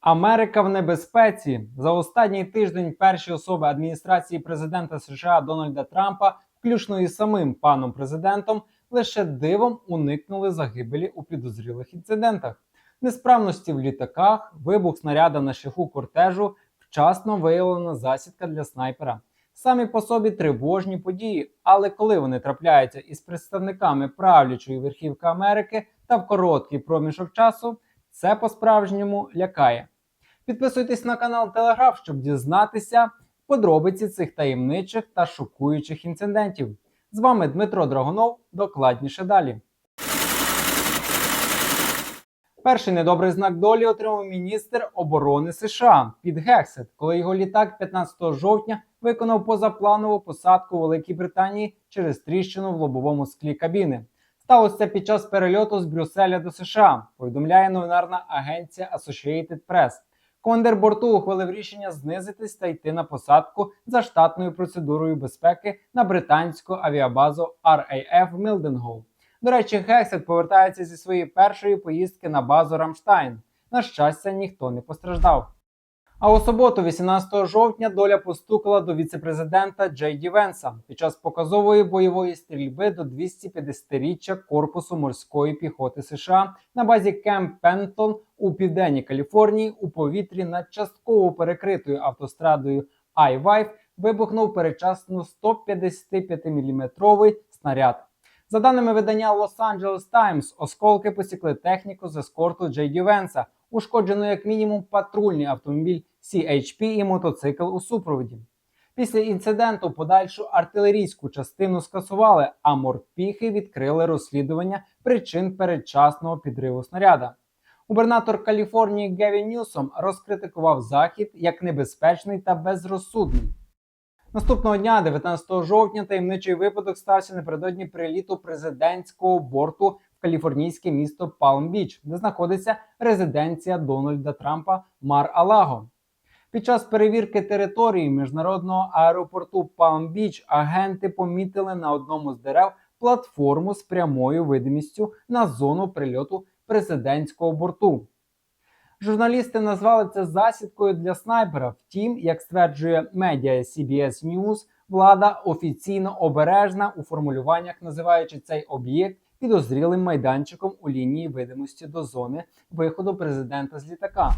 Америка в небезпеці за останній тиждень перші особи адміністрації президента США Дональда Трампа, включно із самим паном президентом, лише дивом уникнули загибелі у підозрілих інцидентах. Несправності в літаках, вибух снаряда на шляху кортежу, вчасно виявлена засідка для снайпера. Самі по собі тривожні події, але коли вони трапляються із представниками правлячої верхівки Америки та в короткий проміжок часу, це по-справжньому лякає. Підписуйтесь на канал Телеграф, щоб дізнатися подробиці цих таємничих та шокуючих інцидентів. З вами Дмитро Драгонов. Докладніше далі. Перший недобрий знак долі отримав міністр оборони США Піт Гексет, коли його літак 15 жовтня виконав позапланову посадку у Великій Британії через тріщину в лобовому склі кабіни. Сталося це під час перельоту з Брюсселя до США. Повідомляє новинарна агенція Associated Press. Командир борту ухвалив рішення знизитись та йти на посадку за штатною процедурою безпеки на британську авіабазу RAF Mildenhall. До речі, Гексет повертається зі своєї першої поїздки на базу Рамштайн. На щастя, ніхто не постраждав. А у суботу, 18 жовтня, доля постукала до віцепрезидента Джей Ді Венса під час показової бойової стрільби до 250-річчя корпусу морської піхоти США на базі Кемп Пентон у південній Каліфорнії у повітрі над частково перекритою автострадою I-5 вибухнув передчасно 155-мм снаряд. За даними видання Los Angeles Times, осколки посікли техніку з ескорту Джей Ді Венса, ушкоджено як мінімум патрульний автомобіль CHP і мотоцикл у супроводі. Після інциденту подальшу артилерійську частину скасували, а морпіхи відкрили розслідування причин передчасного підриву снаряда. Губернатор Каліфорнії Гевін Ньюсом розкритикував захід як небезпечний та безрозсудний. Наступного дня, 19 жовтня, таємничий випадок стався напередодні приліту президентського борту в каліфорнійське місто Палм-Біч, де знаходиться резиденція Дональда Трампа Мар-Алаго. Під час перевірки території міжнародного аеропорту Палм-Біч агенти помітили на одному з дерев платформу з прямою видимістю на зону прильоту президентського борту. Журналісти назвали це засідкою для снайпера. Втім, як стверджує медіа CBS News, влада офіційно обережна у формулюваннях, називаючи цей об'єкт підозрілим майданчиком у лінії видимості до зони виходу президента з літака.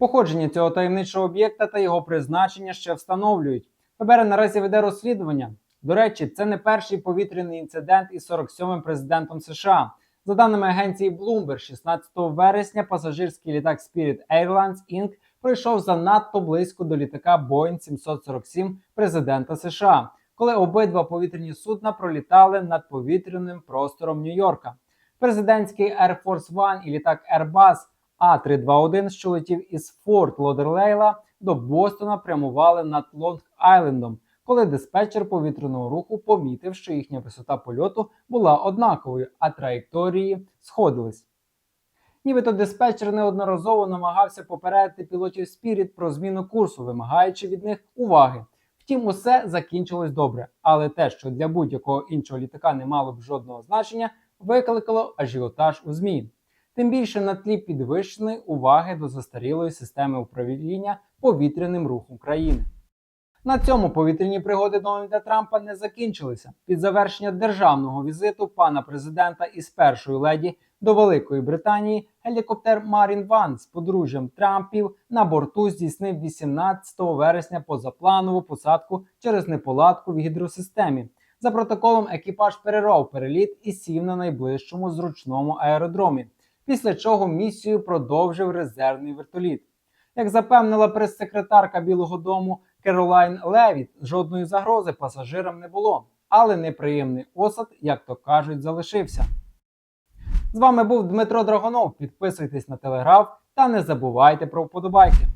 Походження цього таємничого об'єкта та його призначення ще встановлюють. ФБР наразі веде розслідування. До речі, це не перший повітряний інцидент із 47-м президентом США. За даними агенції Bloomberg, 16 вересня пасажирський літак Spirit Airlines Inc. пройшов занадто близько до літака Boeing 747 президента США, коли обидва повітряні судна пролітали над повітряним простором Нью-Йорка. Президентський Air Force One і літак Airbus А321, що летів із Форт Лодерлейла до Бостона, прямували над Лонг-Айлендом коли диспетчер повітряного руху помітив, що їхня висота польоту була однаковою, а траєкторії сходились. Нібито диспетчер неодноразово намагався попередити пілотів Spirit про зміну курсу, вимагаючи від них уваги. Втім, усе закінчилось добре, але те, що для будь-якого іншого літака не мало б жодного значення, викликало ажіотаж у ЗМІ. Тим більше на тлі підвищеної уваги до застарілої системи управління повітряним рухом країни. На цьому повітряні пригоди Дональда Трампа не закінчилися. Під завершення державного візиту пана президента із першої леді до Великої Британії гелікоптер Марін Ван з подружжям Трампів на борту здійснив 18 вересня позапланову посадку через неполадку в гідросистемі. За протоколом екіпаж перервав переліт і сів на найближчому зручному аеродромі. Після чого місію продовжив резервний вертоліт. Як запевнила прес-секретарка Білого Дому Керолайн Левіт, жодної загрози пасажирам не було, але неприємний осад, як то кажуть, залишився. З вами був Дмитро Драгонов. Підписуйтесь на телеграф та не забувайте про вподобайки.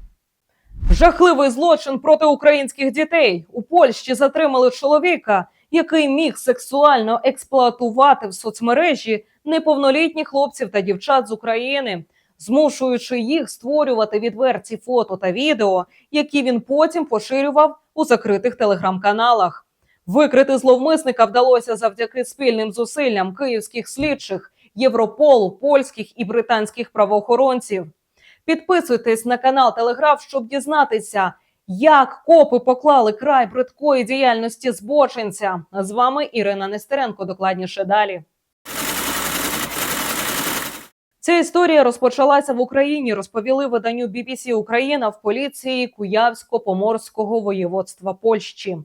Жахливий злочин проти українських дітей у Польщі затримали чоловіка, який міг сексуально експлуатувати в соцмережі неповнолітніх хлопців та дівчат з України, змушуючи їх створювати відверті фото та відео, які він потім поширював у закритих телеграм-каналах. Викрити зловмисника вдалося завдяки спільним зусиллям київських слідчих, Європолу, польських і британських правоохоронців. Підписуйтесь на канал Телеграф, щоб дізнатися, як копи поклали край бридкої діяльності збочинця. З вами Ірина Нестеренко. Докладніше далі. Ця історія розпочалася в Україні. Розповіли виданню BBC Україна в поліції Куявсько-Поморського воєводства Польщі.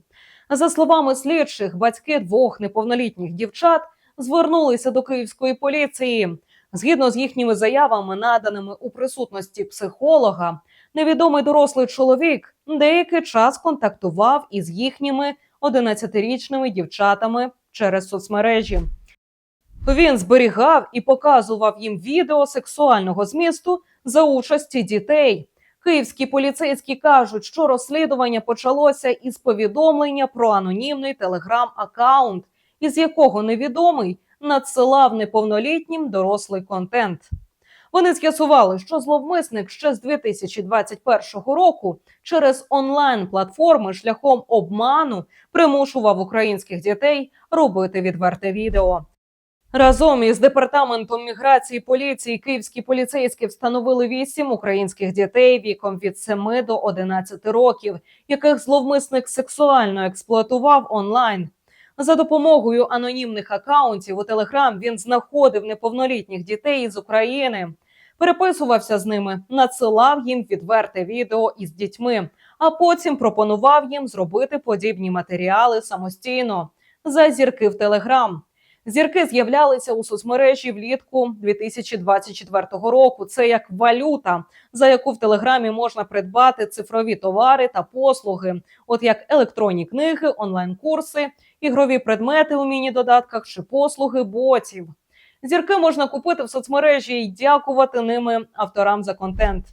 За словами слідчих, батьки двох неповнолітніх дівчат звернулися до київської поліції. Згідно з їхніми заявами, наданими у присутності психолога, невідомий дорослий чоловік деякий час контактував із їхніми 11-річними дівчатами через соцмережі. Він зберігав і показував їм відео сексуального змісту за участі дітей. Київські поліцейські кажуть, що розслідування почалося із повідомлення про анонімний телеграм-акаунт, із якого невідомий надсилав неповнолітнім дорослий контент. Вони з'ясували, що зловмисник ще з 2021 року через онлайн-платформи шляхом обману примушував українських дітей робити відверте відео. Разом із департаментом міграції поліції київські поліцейські встановили вісім українських дітей віком від 7 до 11 років, яких зловмисник сексуально експлуатував онлайн. За допомогою анонімних акаунтів у Телеграм він знаходив неповнолітніх дітей із України, переписувався з ними, надсилав їм відверте відео із дітьми, а потім пропонував їм зробити подібні матеріали самостійно за зірки в Телеграм. Зірки з'являлися у соцмережі влітку 2024 року. Це як валюта, за яку в телеграмі можна придбати цифрові товари та послуги, от як електронні книги, онлайн-курси, ігрові предмети у міні-додатках чи послуги ботів. Зірки можна купити в соцмережі і дякувати ними авторам за контент.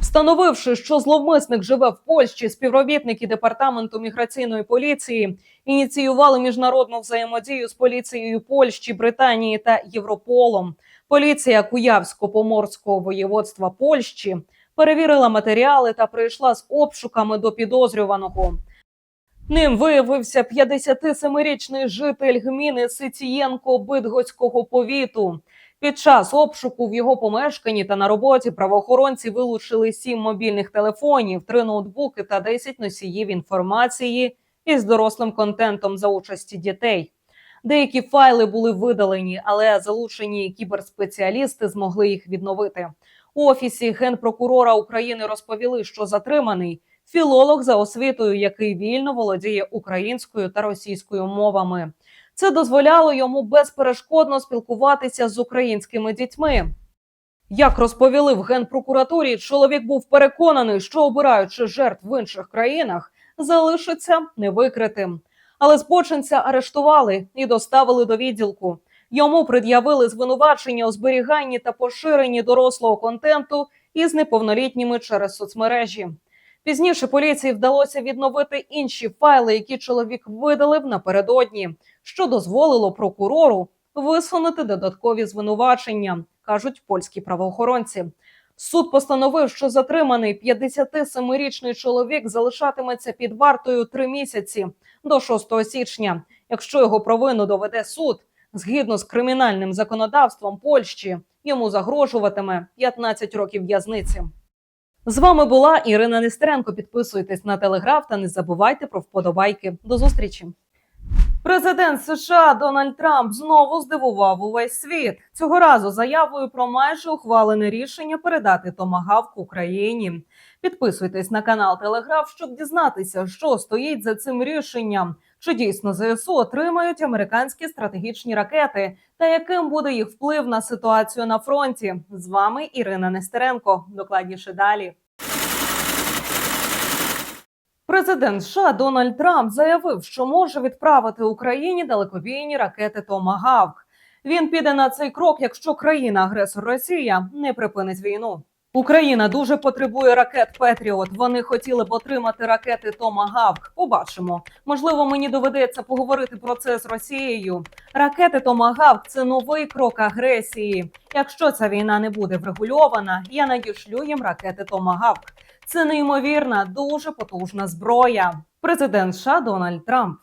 Встановивши, що зловмисник живе в Польщі, співробітники департаменту міграційної поліції ініціювали міжнародну взаємодію з поліцією Польщі, Британії та Європолом. Поліція Куявсько-Поморського воєводства Польщі перевірила матеріали та прийшла з обшуками до підозрюваного. Ним виявився 57-річний житель гміни Сицієнко Бидгоцького повіту. Під час обшуку в його помешканні та на роботі правоохоронці вилучили сім мобільних телефонів, три ноутбуки та 10 носіїв інформації із дорослим контентом за участі дітей. Деякі файли були видалені, але залучені кіберспеціалісти змогли їх відновити. У офісі генпрокурора України розповіли, що затриманий філолог за освітою, який вільно володіє українською та російською мовами. Це дозволяло йому безперешкодно спілкуватися з українськими дітьми. Як розповіли в генпрокуратурі, чоловік був переконаний, що обираючи жертв в інших країнах, залишиться невикритим. Але збочинця арештували і доставили до відділку. Йому пред'явили звинувачення у зберіганні та поширенні дорослого контенту із неповнолітніми через соцмережі. Пізніше поліції вдалося відновити інші файли, які чоловік видалив напередодні, що дозволило прокурору висунути додаткові звинувачення, кажуть польські правоохоронці. Суд постановив, що затриманий 57-річний чоловік залишатиметься під вартою три місяці до 6 січня. Якщо його провину доведе суд, згідно з кримінальним законодавством Польщі, йому загрожуватиме 15 років в'язниці. З вами була Ірина Нестеренко. Підписуйтесь на телеграф та не забувайте про вподобайки. До зустрічі. Президент США Дональд Трамп знову здивував увесь світ цього разу заявою про майже ухвалене рішення передати томагавк Україні. Підписуйтесь на канал Телеграф, щоб дізнатися, що стоїть за цим рішенням. Чи дійсно ЗСУ отримають американські стратегічні ракети, та яким буде їх вплив на ситуацію на фронті? З вами Ірина Нестеренко. Докладніше далі. Президент США Дональд Трамп заявив, що може відправити Україні далекобійні ракети Томагавк. Він піде на цей крок, якщо країна-агресор Росія не припинить війну. Україна дуже потребує ракет Петріот. Вони хотіли б отримати ракети Томагавк. Побачимо. Можливо, мені доведеться поговорити про це з Росією. Ракети Томагавк це новий крок агресії. Якщо ця війна не буде врегульована, я надішлю їм ракети Томагавк. Це неймовірна, дуже потужна зброя. Президент США Дональд Трамп.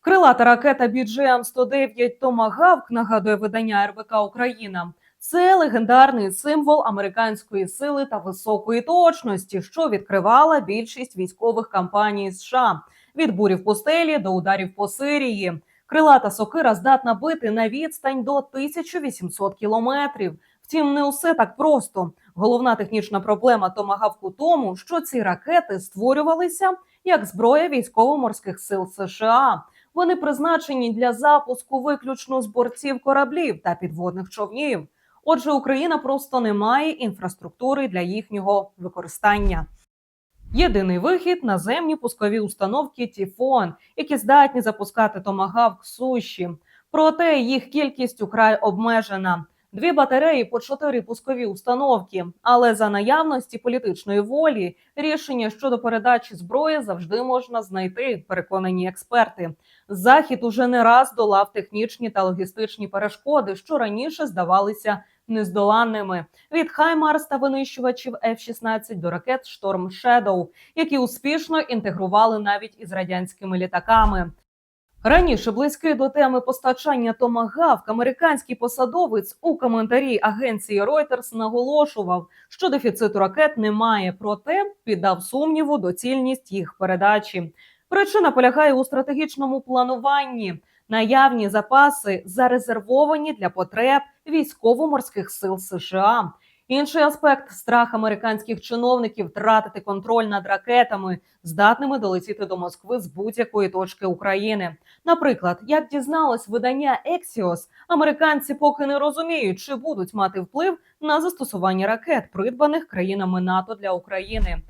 Крилата ракета BGM-109 Томагавк, нагадує видання РБК Україна, Це легендарний символ американської сили та високої точності, що відкривала більшість військових кампаній США від бурів пустелі до ударів по Сирії. Крилата сокира здатна бити на відстань до 1800 кілометрів. Втім, не усе так просто. Головна технічна проблема томагавк у тому, що ці ракети створювалися як зброя військово-морських сил США. Вони призначені для запуску виключно з бортів кораблів та підводних човнів. Отже, Україна просто не має інфраструктури для їхнього використання. Єдиний вихід наземні пускові установки Тіфон, які здатні запускати томагавк суші. Проте їх кількість украй обмежена. Дві батареї по чотири пускові установки. Але за наявності політичної волі рішення щодо передачі зброї завжди можна знайти. Переконані експерти. Захід уже не раз долав технічні та логістичні перешкоди, що раніше здавалися нездоланними від Хаймарс та винищувачів F-16 до ракет Шторм Shadow, які успішно інтегрували навіть із радянськими літаками. Раніше близький до теми постачання томагавк американський посадовець у коментарі агенції Reuters наголошував, що дефіциту ракет немає, проте піддав сумніву доцільність їх передачі. Причина полягає у стратегічному плануванні. Наявні запаси зарезервовані для потреб військово-морських сил США. Інший аспект страх американських чиновників втратити контроль над ракетами, здатними долетіти до Москви з будь-якої точки України. Наприклад, як дізналось видання Ексіос, американці поки не розуміють, чи будуть мати вплив на застосування ракет, придбаних країнами НАТО для України.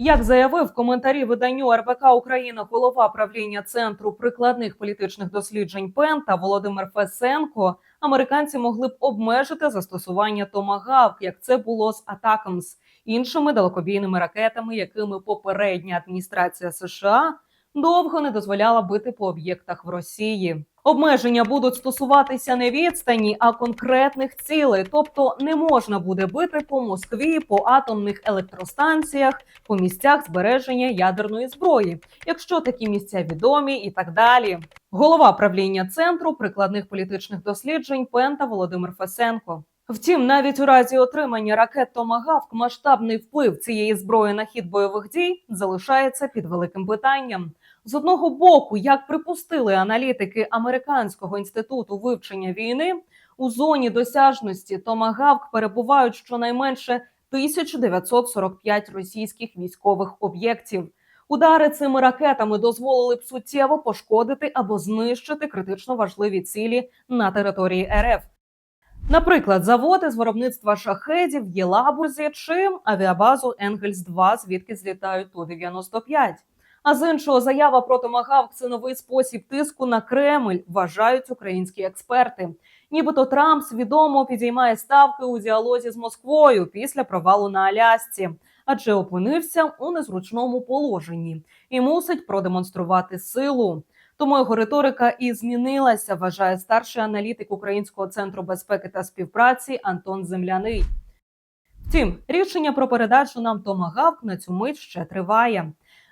Як заявив коментарі виданню РБК Україна голова правління центру прикладних політичних досліджень Пента Володимир Фесенко, американці могли б обмежити застосування томагавк, як це було з Атакамс, іншими далекобійними ракетами, якими попередня адміністрація США довго не дозволяла бити по об'єктах в Росії. Обмеження будуть стосуватися не відстані, а конкретних цілей. Тобто не можна буде бити по Москві, по атомних електростанціях, по місцях збереження ядерної зброї, якщо такі місця відомі, і так далі. Голова правління центру прикладних політичних досліджень Пента Володимир Фесенко. Втім, навіть у разі отримання ракет Томагавк масштабний вплив цієї зброї на хід бойових дій залишається під великим питанням. З одного боку, як припустили аналітики Американського інституту вивчення війни, у зоні досяжності Томагавк перебувають щонайменше 1945 російських військових об'єктів. Удари цими ракетами дозволили б суттєво пошкодити або знищити критично важливі цілі на території РФ. Наприклад, заводи з виробництва шахедів в Єлабузі чи авіабазу Енгельс 2 звідки злітають Ту-95. А з іншого заява про Томагавк – це новий спосіб тиску на Кремль, вважають українські експерти. Нібито Трамп свідомо підіймає ставки у діалозі з Москвою після провалу на Алясці, адже опинився у незручному положенні і мусить продемонструвати силу. Тому його риторика і змінилася, вважає старший аналітик Українського центру безпеки та співпраці Антон Земляний. Втім, рішення про передачу нам Томагавк на цю мить ще триває.